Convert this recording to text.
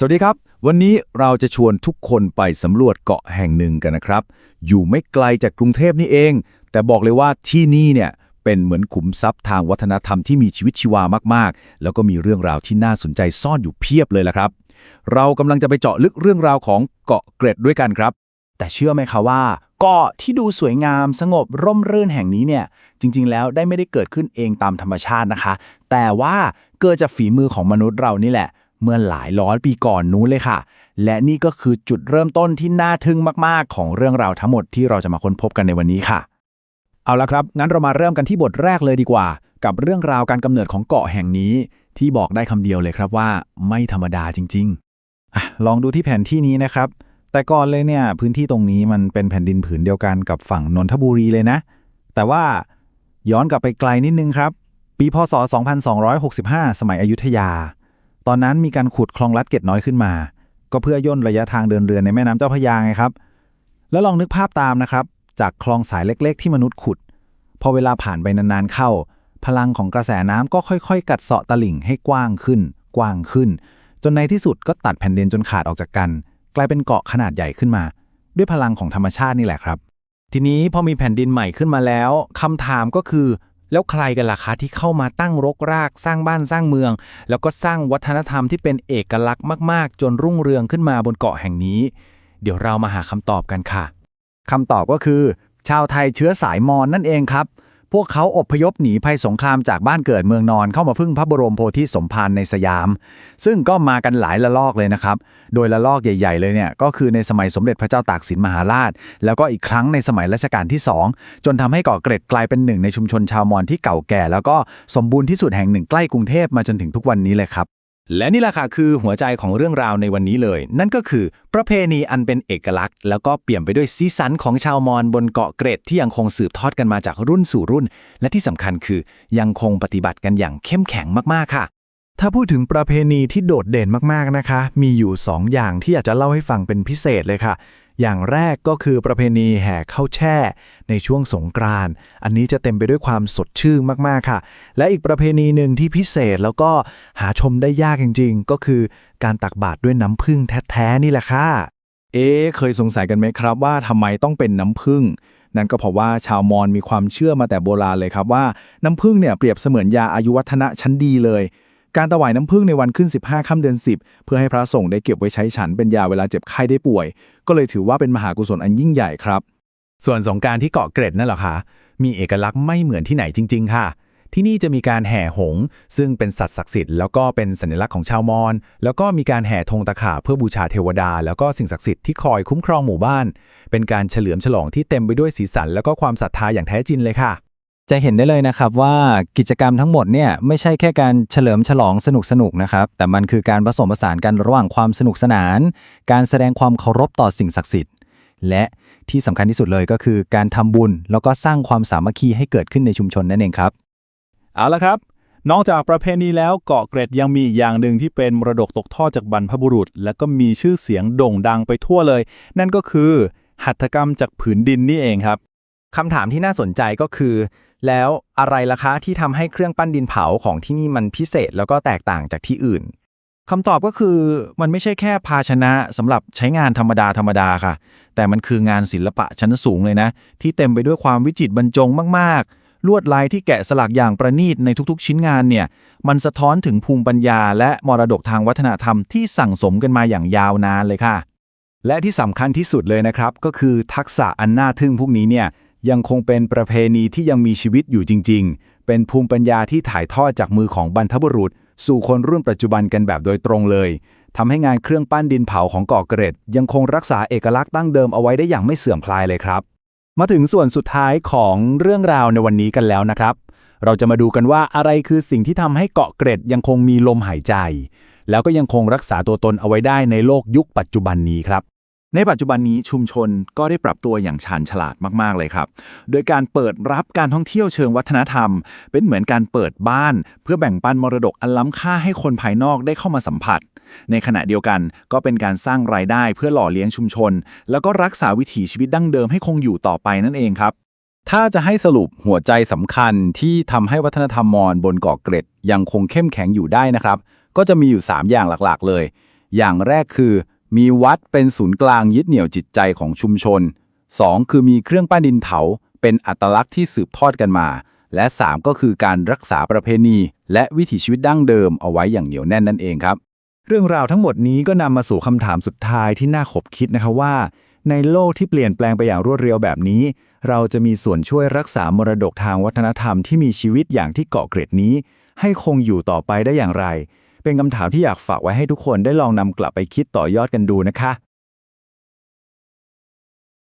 สวัสดีครับ วันนี้เราจะชวนทุกคนไปสำรวจเกาะแห่งหนึ่งกันนะครับ อยู่ไม่ไกลจากกรุงเทพนี่เอง แต่บอกเลยว่าที่นี่เนี่ยเป็นเหมือนขุมทรัพย์ทางวัฒนธรรมที่มีชีวิตชีวามากๆ แล้วก็มีเรื่องราวที่น่าสนใจซ่อนอยู่เพียบเลยละครับ เรากำลังจะไปเจาะลึกเรื่องราวของเกาะเกร็ดด้วยกันครับ แต่เชื่อไหมคะว่า เกาะที่ดูสวยงามสงบร่มรื่นแห่งนี้เนี่ย จริง ๆ แล้วได้ไม่ได้เกิดขึ้นเองตามธรรมชาตินะคะ แต่ว่าเกิดจากฝีมือของมนุษย์เรานี่แหละ เมื่อหลายร้อยปีก่อนนู้นเลยค่ะ และนี่ก็คือจุดเริ่มต้นที่น่าทึ่งมาก ๆ ของเรื่องราวทั้งหมดที่เราจะมาค้นพบกันในวันนี้ค่ะ เอาละครับ งั้นเรามาเริ่มกันที่บทแรกเลยดีกว่า กับเรื่องราวการกำเนิดของเกาะแห่งนี้ ที่บอกได้คำเดียวเลยครับว่า ไม่ธรรมดาจริงอะลองดูที่แผนที่นี้นะครับ แต่ก่อนเลยเนี่ยพื้นที่ตรงนี้มันเป็นแผ่นดินผืนเดียวกันกับฝั่งนนทบุรีเลยนะ แต่ว่าย้อนกลับไปไกลนิดนึงครับ ปีพศ 2265 สมัยอยุธยา ตอนนั้นมีการขุดคลองลัดเกตน้อยขึ้นมา ก็เพื่อย่นระยะทางเดินเรือในแม่น้ำเจ้าพระยาไงครับ แล้วลองนึกภาพตามนะครับ จากคลองสายเล็กๆ ที่มนุษย์ขุด พอเวลาผ่านไปนานๆเข้า พลังของกระแสน้ำก็ค่อยๆ กัดเซาะตลิ่งให้กว้างขึ้น กว้างขึ้น จนในที่สุดก็ตัดแผ่นดินจนขาดออกจากกัน กลายเป็นเกาะขนาดใหญ่ขึ้นมา ด้วยพลังของธรรมชาตินี่แหละครับ ทีนี้พอมีแผ่นดินใหม่ขึ้นมาแล้วคำถามก็คือ แล้วใครกันล่ะคะที่เข้ามาตั้งรกรากสร้างบ้านสร้างเมือง แล้วก็สร้างวัฒนธรรมที่เป็นเอกลักษณ์มาก ๆ จนรุ่งเรืองขึ้นมาบนเกาะแห่งนี้ เดี๋ยวเรามาหาคำตอบกันค่ะคำตอบก็คือ ชาวไทยเชื้อสายมอญนั่นเองครับ พวกเขาอบพยพหนีภัยสงครามจากบ้านเกิดเมืองนอนเข้ามาพึ่งพระบรมโพธิสมภารในสยาม ซึ่งก็มากันหลายละลอกเลยนะครับ โดยละลอกใหญ่ ๆ เลยเนี่ยก็คือในสมัยสมเด็จพระเจ้าตากสินมหาราช แล้วก็อีกครั้งในสมัยรัชกาลที่ 2 จนทำให้เกาะเกร็ดกลายเป็นหนึ่งในชุมชนชาวมอญที่เก่าแก่ แล้วก็สมบูรณ์ที่สุดแห่งหนึ่งใกล้กรุงเทพมาจนถึงทุกวันนี้เลยครับ และนี่แหละค่ะคือหัวใจของเรื่องราวในวันนี้เลย นั่นก็คือประเพณีอันเป็นเอกลักษณ์ แล้วก็เปี่ยมไปด้วยสีสันของชาวมอญบนเกาะเกร็ดที่ยังคงสืบทอดกันมาจากรุ่นสู่รุ่น และที่สำคัญคือยังคงปฏิบัติกันอย่างเข้มแข็งมากๆค่ะ ถ้าพูดถึงประเพณีที่โดดเด่นมากๆนะคะ มีอยู่ 2 อย่างที่อยากจะเล่าให้ฟังเป็นพิเศษเลยค่ะ อย่างแรกก็คือประเพณีแห่ข้าวแช่ ในช่วงสงกรานต์อันนี้จะเต็มไปด้วยความสดชื่นมากๆค่ะ และอีกประเพณีหนึ่งที่พิเศษแล้วก็หาชมได้ยากจริง ๆ ก็คือการตักบาตรด้วยน้ำผึ้งแท้ๆนี่แหละค่ะ เอ๊ะเคยสงสัยกันไหมครับว่าทำไมต้องเป็นน้ำผึ้งนั่นก็เพราะว่าชาวมอญมีความเชื่อมาแต่โบราณเลยครับว่าน้ำผึ้งเนี่ยเปรียบเสมือนยาอายุวัฒนะชั้นดีเลย การถวายน้ำผึ้งในวันขึ้น 15 ค่ำเดือน 10 เพื่อให้พระสงฆ์ได้เก็บไว้ใช้ฉันเป็นยาเวลาเจ็บไข้ได้ป่วย ก็เลยถือว่าเป็นมหากุศลอันยิ่งใหญ่ครับ ส่วนสงการที่เกาะเกร็ดนั่นแหละค่ะมีเอกลักษณ์ไม่เหมือนที่ไหนจริง ๆ ค่ะ ที่นี่จะมีการแห่หง ซึ่งเป็นสัตว์ศักดิ์สิทธิ์แล้วก็เป็นสัญลักษณ์ของชาวมอญแล้วก็มีการแห่ธงตะขาเพื่อบูชาเทวดา แล้วก็สิ่งศักดิ์สิทธิ์ที่คอยคุ้มครองหมู่บ้าน เป็นการเฉลิมฉลองที่เต็มไปด้วยสีสัน แล้วก็ความศรัทธาอย่างแท้จริงเลยค่ะ จะเห็นได้เลยนะครับว่ากิจกรรมทั้งหมดเนี่ยไม่ใช่แค่การเฉลิมฉลองสนุกสนุกๆนะครับ แต่มันคือการผสมผสานกันระหว่างความสนุกสนาน การแสดงความเคารพต่อสิ่งศักดิ์สิทธิ์ และที่สำคัญที่สุดเลยก็คือการทำบุญ แล้วก็สร้างความสามัคคีให้เกิดขึ้นในชุมชนนั่นเองครับ เอาละครับ นอกจากประเพณีแล้วเกาะเกร็ดยังมีอีกอย่างหนึ่งที่เป็นมรดกตกทอดจากบรรพบุรุษ และก็มีชื่อเสียงโด่งดังไปทั่วเลย นั่นก็คือหัตถกรรมจากผืนดินนี่เองครับคำถามที่น่าสนใจก็คือ แล้วอะไรล่ะคะที่ทำให้เครื่องปั้นดินเผาของที่นี่มันพิเศษแล้วก็แตกต่างจากที่อื่นคำตอบก็คือมันไม่ใช่แค่ภาชนะสำหรับใช้งานธรรมดาธรรมดาค่ะ แต่มันคืองานศิลปะชั้นสูงเลยนะ ที่เต็มไปด้วยความวิจิตรบรรจงมาก ๆ ลวดลายที่แกะสลักอย่างประณีตในทุกๆ ชิ้นงานเนี่ย มันสะท้อนถึงภูมิปัญญา และมรดกทางวัฒนธรรมที่สั่งสมกันมาอย่างยาวนานเลยค่ะ และที่สำคัญที่สุดเลยนะครับ ก็คือทักษะอันน่าทึ่งพวกนี้เนี่ย ยังคงเป็นประเพณีที่ยังมีชีวิตอยู่จริง ๆ เป็นภูมิปัญญาที่ถ่ายทอดจากมือของบรรพบุรุษ สู่คนรุ่นปัจจุบันกันแบบโดยตรงเลยทำให้งานเครื่องปั้นดินเผาของเกาะเกร็ด ยังคงรักษาเอกลักษณ์ดั้งเดิมเอาไว้ได้อย่างไม่เสื่อมคลายเลยครับ มาถึงส่วนสุดท้ายของเรื่องราวในวันนี้กันแล้วนะครับ เราจะมาดูกันว่าอะไรคือสิ่งที่ทำให้เกาะเกร็ดยังคงมีลมหายใจ แล้วก็ยังคงรักษาตัวตนเอาไว้ได้ในโลกยุคปัจจุบันนี้ครับ ในปัจจุบันนี้ชุมชนก็ได้ปรับตัวอย่างชาญฉลาดมาก ๆ เลยครับ โดยการเปิดรับการท่องเที่ยวเชิงวัฒนธรรม เป็นเหมือนการเปิดบ้าน เพื่อแบ่งปันมรดกอันล้ำค่าให้คนภายนอกได้เข้ามาสัมผัส ในขณะเดียวกันก็เป็นการสร้างรายได้เพื่อหล่อเลี้ยงชุมชน แล้วก็รักษาวิถีชีวิตดั้งเดิมให้คงอยู่ต่อไปนั่นเองครับ ถ้าจะให้สรุปหัวใจสำคัญที่ทำให้วัฒนธรรมมอญบนเกาะเกร็ดยังคงเข้มแข็งอยู่ได้นะครับ ก็จะมีอยู่ 3 อย่างหลักๆ เลย อย่างแรกคือ มีวัดเป็นศูนย์กลางยึดเหนี่ยวจิตใจของชุมชน 2. คือมีเครื่องปั้นดินเผาเป็นอัตลักษณ์ที่สืบทอดกันมา และ 3 ก็คือการรักษาประเพณี และวิถีชีวิตดั้งเดิมเอาไว้อย่างเหนียวแน่นนั่นเองครับ เรื่องราวทั้งหมดนี้ก็นำมาสู่คำถามสุดท้ายที่น่าขบคิดนะครับว่า ในโลกที่เปลี่ยนแปลงไปอย่างรวดเร็วแบบนี้ เราจะมีส่วนช่วยรักษามรดกทางวัฒนธรรมที่มีชีวิตอย่างที่เกาะเกร็ดนี้ ให้คงอยู่ต่อไปได้อย่างไร เป็นคำถามที่อยากฝากไว้ให้ทุกคนได้ลองนำกลับไปคิดต่อยอดกันดูนะคะ